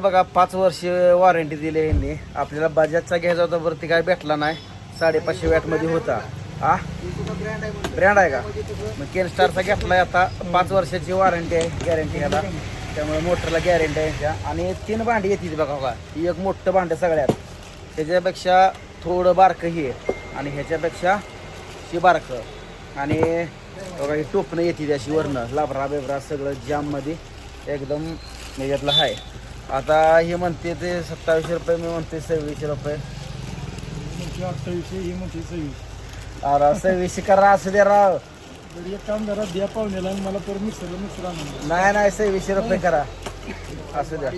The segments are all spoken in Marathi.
बघा पाच वर्ष वॉरंटी दिली यांनी. आपल्याला बजाजचा घ्यायचा होता वरती काय भेटला नाही. साडेपाचशे वॅटमध्ये होता. हा ब्रँड आहे का? मग केन स्टारचा घेतलाय आता. पाच वर्षाची वॉरंटी आहे गॅरंटी ह्याला त्यामुळे मोटरला गॅरंटी आहे आणि तीन भांडी येते बघा बघा. ही एक मोठं भांडं सगळ्यात. त्याच्यापेक्षा थोडं बारकं ही आहे. आणि ह्याच्यापेक्षा शी बारकं. आणि बघा ही टोपणं येते अशी वरणं लाबरा बेबरा सगळं जाममध्ये एकदम याच्यातलं आहे आता हे म्हणते ते सत्तावीसशे रुपये मी म्हणते सव्वीसशे रुपये. म्हणते अठ्ठावीसशे ही म्हणते सव्वीस. अरे सव्वीसशे करा असं द्या राव. तर एक काम करा द्या पाहुण्याला आणि मला परत मिक्सरला मिक्सर आणून द्या. नाही नाही सव्वीसशे रुपये करा. असं द्या.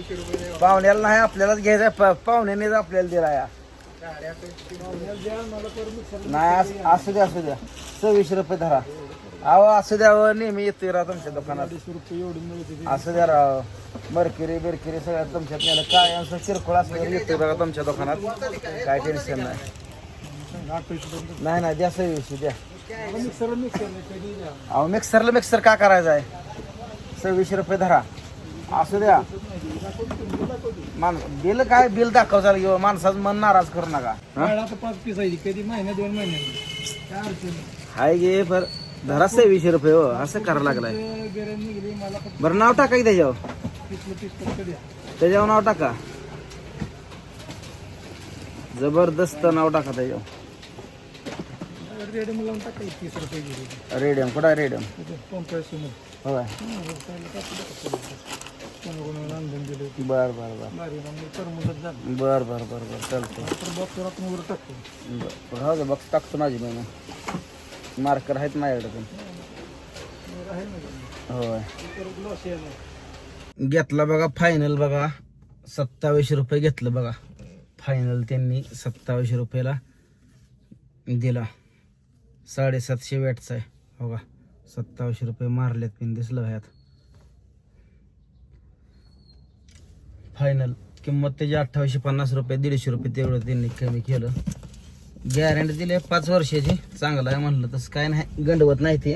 पाहुण्याला नाही आपल्यालाच घ्यायचं पा- पाहुण्यानेच आपल्याला दिला या. पाहुण्याला द्या आणि मला परत मिक्सरला नाही असं- असू द्या असू द्या. सव्वीसशे रुपये धरा. अहो असू द्या अहो, नेहमी येतोय राव तुमच्या दुकानात. अडीचशे रुपये एवढी मिळते. असं द्या राव. मरकिरी बिरकिरी सगळं तुमच्यात नेलं. काय असं किरकोळ असल्यावर येतोय बघा तुमच्या दुकानात. काय टेन्शन नाही. नाही नाही द्या सव्वीसशे द्या. अहो मिक्सरला मिक्सर का करायचं आहे? सव्वीसशे रुपये धरा. असू द्या. मान बिल काय बिल दाखवचाल घेऊ माणसाचं मन नाराज करू नका. पाच पीस आहे कधी महिना दोन महिन्याने काय अडचण नाही. हाय गे पर धरा रुपये हो असं करायला लागलाय बरं नाव टाका की त्याच्यावर त्याच्यावर नाव टाका जबरदस्त नाव टाका त्याच्यावर रेडियम कुठं आहे रेडियम होय बर बर बर बर बर बर बर चालतंय तर टाकतो बघ टाकतो माझी महिना मार्कर आहेत माझ्याकडे पण. होय. घेतला बघा फायनल बघा. सत्तावीसशे रुपये घेतलं बघा. फायनल त्यांनी सत्तावीसशे रुपयाला दिला. साडेसातशे वॅटचा आहे. बघा. सत्तावीसशे रुपये मारलेत पिन दिसलं ह्यात फायनल किंमत त्याची अठ्ठावीसशे पन्नास रुपये दीडशे रुपये तेवढं त्यांनी कमी केलं. गॅरंटी दिली आहे पाच वर्षाची चांगलं आहे म्हणलं तसं काय नाही गंडवत नाही ते.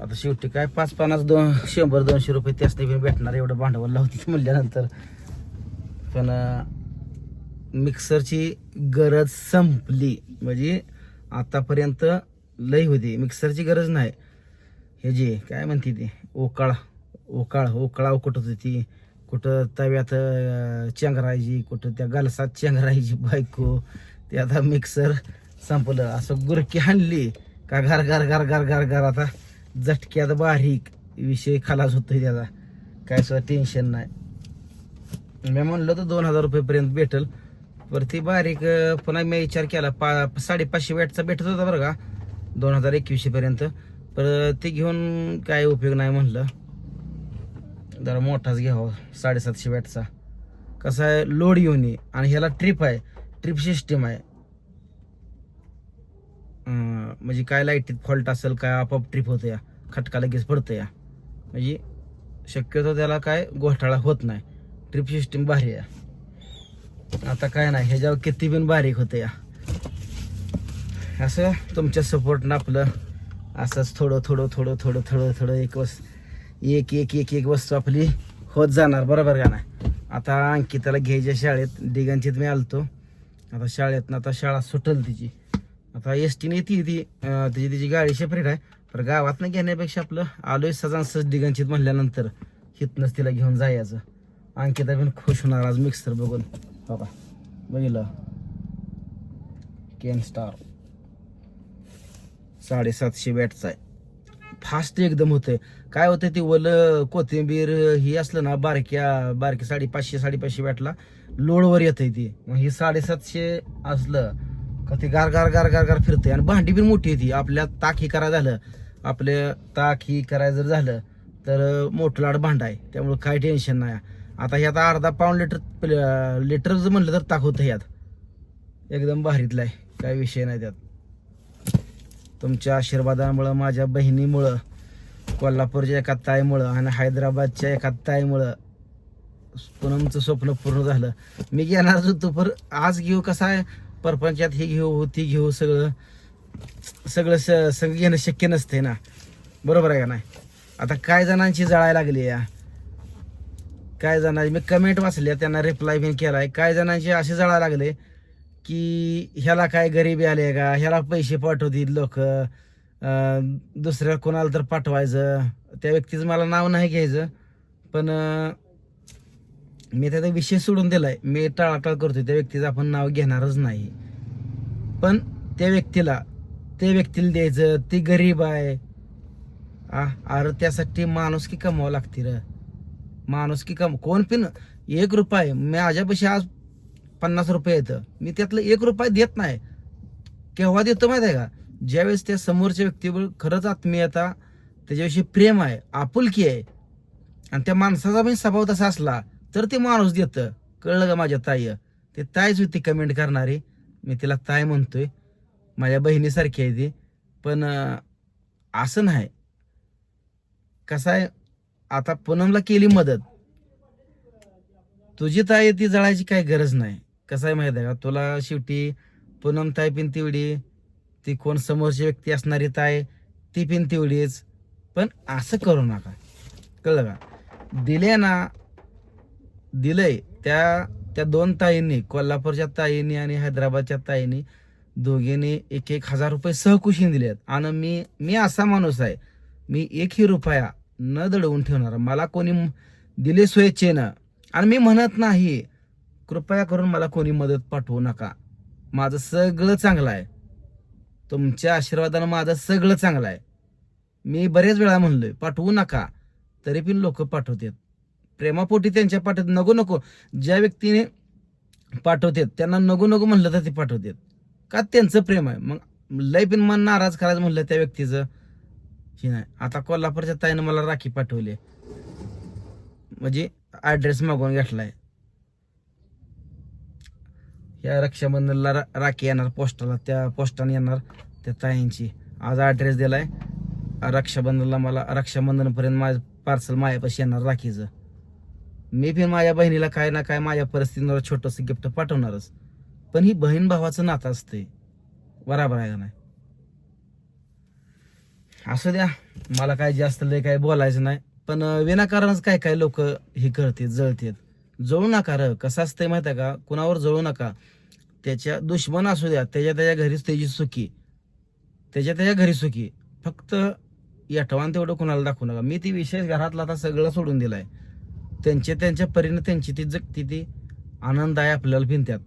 आता शेवटी काय पाच पन्नास दोन शंभर दोनशे रुपये त्याच बी भेटणार एवढं भांडवल लावते म्हणल्यानंतर. पण मिक्सरची गरज संपली. म्हणजे आतापर्यंत लई होती. मिक्सरची गरज नाही. हे जे काय म्हणते ती? ओकाळ ओकाळ ओकाळा कुठं होती कुठं तव्यात चेंगरायची कुठं त्या गलसात चेंगरायची बायको ते आता मिक्सर संपलं. असं गुरकी हाणली का घर घर घर घर घर घर आता झटक्यात बारीक विषय खलास होतोय त्याचा. काय सुद्धा टेन्शन नाही. मी म्हणलं तर दोन हजार रुपयेपर्यंत भेटल. पर ती बारीक पुन्हा मी विचार केला पा साडेपाचशे वॅटचा भेटत होता बरं का? दोन हजार एकवीसशेपर्यंत पर ते घेऊन काय उपयोग नाही म्हणलं. जरा मोठाच घ्यावा साडेसातशे वॅटचा कसा आहे? लोड येऊन आणि ह्याला ट्रिप आहे. ट्रिप सिस्टीम आहे. म्हणजे काय लाईटीत फॉल्ट असेल काय आपोआप ट्रिप होतं या. खटका लगेच पडतं या. म्हणजे शक्यतो त्याला काय घोटाळा होत नाही. ट्रिप सिस्टीम भारी आहे आता काय नाही ह्याच्यावर किती बिन बारीक होतं या. असं तुमच्या सपोर्टनं आपलं असंच थोडं थोडं थोडं थोडं थोडं थोडं एक वस एक एक एक एक वस्तू आपली होत जाणार बरोबर का नाही? आता अंकिताला घ्यायच्या शाळेत दिगंचित मी आलतो. आता शाळेतनं आता शाळा सुटल तिची. आता एस टीने ती ती तिची तिची गाडी सेपरेट आहे. पण गावातनं घेण्यापेक्षा आपलं आलोय सजान सज डिगंचित म्हणल्यानंतर हितनंच तिला घेऊन जायचं. अंकिता पण खुश होणार आज मिक्सर बघून. बाबा बघितलं? केन स्टार साडेसातशे बॅटचा आहे. फास्ट एकदम होतंय. काय होतंय ते वलं कोथिंबीर ही असलं ना बारक्या बारकी साडेपाचशे साडेपाचशे बॅटला लोडवर येतंय ती. मग ही साडेसातशे असलं का ते गार गार गार गार गार फिरते आणि भांडी पण मोठी होती आपल्या ताक ही करायला झालं. आपले ताक ही करायचं जर झालं तर मोठं लाड भांडा आहे. त्यामुळे काय टेन्शन नाही. आता ह्यात अर्धा पाऊंड लिटर लिटर जर म्हणलं तर ताक होतं ह्यात. एकदम भारीतलं आहे. काही विषय नाही त्यात. तुमच्या आशीर्वादामुळं माझ्या बहिणीमुळं कोल्हापूरच्या एका ताईमुळं आणि हैदराबादच्या एका ताईमुळं पूनमचं स्वप्न पूर्ण झालं. मी घेणारच होतो पर आज घेऊ कसं आहे? परपंचात हे घेऊ हो ती घेऊ सगळं सगळं स सगळं घेणं शक्य नसते ना. बरोबर आहे का नाही? आता काय जणांची जळायला लागली या? काय जणांची मी कमेंट वाचल्या त्यांना रिप्लाय बी केलाय. काय जणांची असे जळायला लागले? की ह्याला काय गरिबी आले का? ह्याला पैसे पाठवतील लोक. दुसऱ्या कोणाला तर पाठवायचं. त्या व्यक्तीचं मला नाव नाही घ्यायचं. पण मी त्याचा विषय सोडून दिलाय. मी टाळाटाळ करतो त्या व्यक्तीचं आपण नाव घेणारच नाही. पण त्या व्यक्तीला त्या व्यक्तीला द्यायचं. ती गरीब आहे. अरे त्यासाठी माणूस की कमवावं लागते र. माणूस की कम कोण पण एक रुपये. माझ्यापाशी आज पन्नास रुपये येतं. मी त्यातलं एक रुपये देत नाही. केव्हा देतो माहिती आहे का? ज्यावेळेस त्या समोरच्या व्यक्तीवर खरंच आत्मीयता त्याच्याविषयी प्रेम आहे आपुलकी आहे आणि त्या माणसाचा पण स्वभाव तसा असला तर ते माणूस देतं. कळलं का माझ्या ताई? ते ताईच होती कमेंट करणारी. मी तिला ताई म्हणतोय. माझ्या बहिणीसारखी आहे ती. पण असं नाही. कसं आहे? आता पूनमला केली मदत. तुझी ताई ती जळायची काही गरज नाही. कसं आहे माहिती आहे का? तुला शेवटी पूनम ताय पिन तेवढी ती कोण समोरची व्यक्ती असणारी ताई ती पिन तेवढीच. पण असं करू नका. कळलं का? दिले ना दिलंय. त्या त्या दोन ताईंनी कोल्हापूरच्या ताईंनी आणि हैदराबादच्या ताईंनी दोघींनी एक एक हजार रुपये सहकुशीन दिलेत. आणि मी मी असा माणूस आहे मी एकही रुपया न दडवून ठेवणार. मला कोणी दिले स्वेच्छेनं. आणि मी म्हणत नाही कृपया करून मला कोणी मदत पाठवू नका. माझं सगळं चांगलं आहे. तुमच्या आशीर्वादानं माझं सगळं चांगलं आहे. मी बरेच वेळा म्हणलोय पाठवू नका. तरी पण लोक पाठवतात. प्रेमापोटी त्यांच्या पाठवत नको नको ज्या व्यक्तीने पाठवतात त्यांना नको नको म्हणलं तर ते पाठवतात. का त्यांचं प्रेम आहे? मग लय पण मन नाराज करायचं म्हणलं त्या व्यक्तीचं. हे नाही. आता कोल्हापूरच्या ताईनं मला राखी पाठवली. म्हणजे ॲड्रेस मागवून घेतलाय. या रक्षाबंधनला रा- राखी येणार पोस्टाला. त्या पोस्टाने येणार त्या ताईंची. आज ॲड्रेस दिलाय. रक्षाबंधनला मला रक्षाबंधनपर्यंत माझं पार्सल माझ्यापाशी येणार राखीचं. मी पण माझ्या बहिणीला काय ना काय माझ्या परिस्थितीवर छोटंसं गिफ्ट पाठवणारच. पण ही बहीण भावाचं नातं असते बराबर आहे का नाही? असू द्या. मला काय जास्त लय काय बोलायचं नाही. पण विनाकारणच काय काय लोक हे करतात जळतात. जळू नका र. कसं असतंय माहिती आहे का? कुणावर जळू नका. त्याच्या दुश्मन असू द्या त्याच्या त्याच्या घरीच त्याची सुखी. त्याच्या त्याच्या घरी सुखी. फक्त यठवान तेवढं कुणाला दाखवू नका. मी ती विशेष घरातला आता सगळं सोडून दिलाय. त्यांचे त्यांच्या परीनं त्यांची ती जगती ती आनंद आहे आपल्याला भिंत्यात.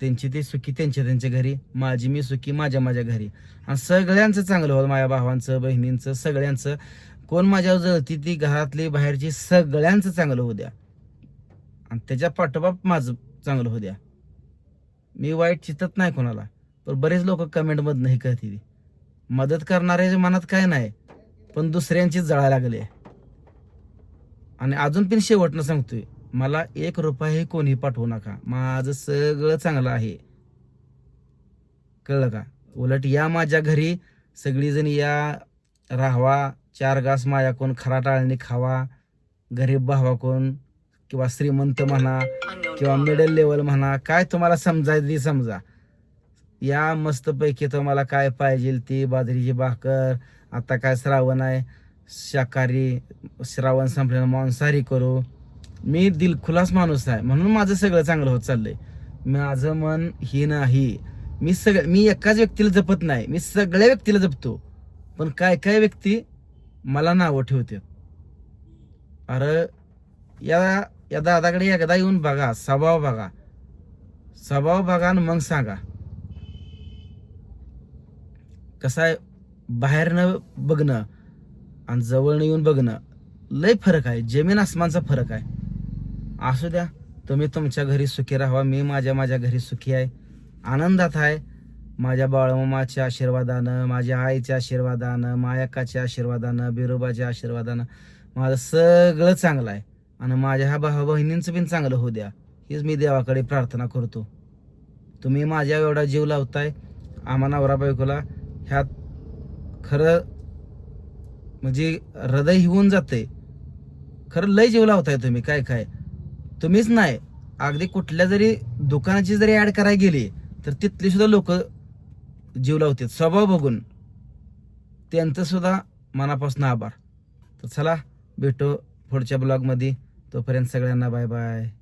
त्यांची ती सुखी त्यांच्या त्यांच्या घरी. माझी मी सुखी माझ्या माझ्या घरी. आणि सगळ्यांचं चांगलं होतं माझ्या भावांचं बहिणींचं सगळ्यांचं. कोण माझ्यावर जळती ती घरातली बाहेरची सगळ्यांचं चांगलं होऊ द्या. आणि त्याच्या पाठोपाठ माझं चांगलं होऊ द्या. मी वाईट चितत नाही कोणाला पण बरेच लोक कमेंटमधनं हे करतील. मदत करणाऱ्याच्या मनात काय नाही पण दुसऱ्यांचीच जळा लागली आणि अजून पण शेवटनं सांगतोय मला एक रुपयाही कोणी पाठवू नका. माझं सगळं चांगलं आहे. कळलं का? उलट या माझ्या घरी सगळीजण या राहावा. चार घास माया कोण खराटाळणी खावा गरीब भावा कोण किंवा श्रीमंत म्हणा किंवा मिडल लेवल म्हणा काय तुम्हाला समजायचं ते समजा. या मस्तपैकी तुम्हाला काय पाहिजे ती बाजरीची भाकर. आता काय श्रावण आहे. शाकाहारी श्रावण संपल्यानं मांसाहारी करू. मी दिलखुलास माणूस आहे. म्हणून माझं सगळं चांगलं होत चाललंय. माझं मन ही नाही. मी सगळं मी एकाच व्यक्तीला जपत नाही. मी सगळ्या व्यक्तीला जपतो. पण काय काय व्यक्ती? मला नावं ठेवतात. अरे या या दादाकडे एकदा येऊन बघा स्वभाव बघा. स्वभाव बघा आणि मग सांगा. कसं आहे? बाहेरनं बघणं आणि जवळनं येऊन बघणं लय फरक आहे. जमीन आसमानचा फरक आहे. असू द्या तुम्ही तुमच्या घरी सुखी राहावा मी माझ्या माझ्या घरी सुखी आहे. आनंदात आहे. माझ्या बाळमामाच्या आशीर्वादानं माझ्या आईच्या आशीर्वादानं मायकाच्या आशीर्वादानं बिरोबाच्या आशीर्वादानं माझं सगळं चांगलं आहे. आणि माझ्या ह्या भावा बहिणींचं पण चांगलं होऊ द्या. हीच मी देवाकडे प्रार्थना करतो. तुम्ही माझ्या एवढा जीव लावताय आम्हा नवरा बायकोला ह्यात खरं म्हणजे हृदय हिवून जाते खरं लय जीव लावताय तुम्ही काय काय? तुम्हीच नाही. अगदी कुठल्या जरी दुकानाची जरी ॲड करायला गेली तर तिथली सुद्धा लोक जीव लावतात स्वभाव बघून. त्यांचं सुद्धा मनापासून आभार. तर चला भेटू पुढच्या ब्लॉगमध्ये. तोपर्यंत सगळ्यांना बाय बाय.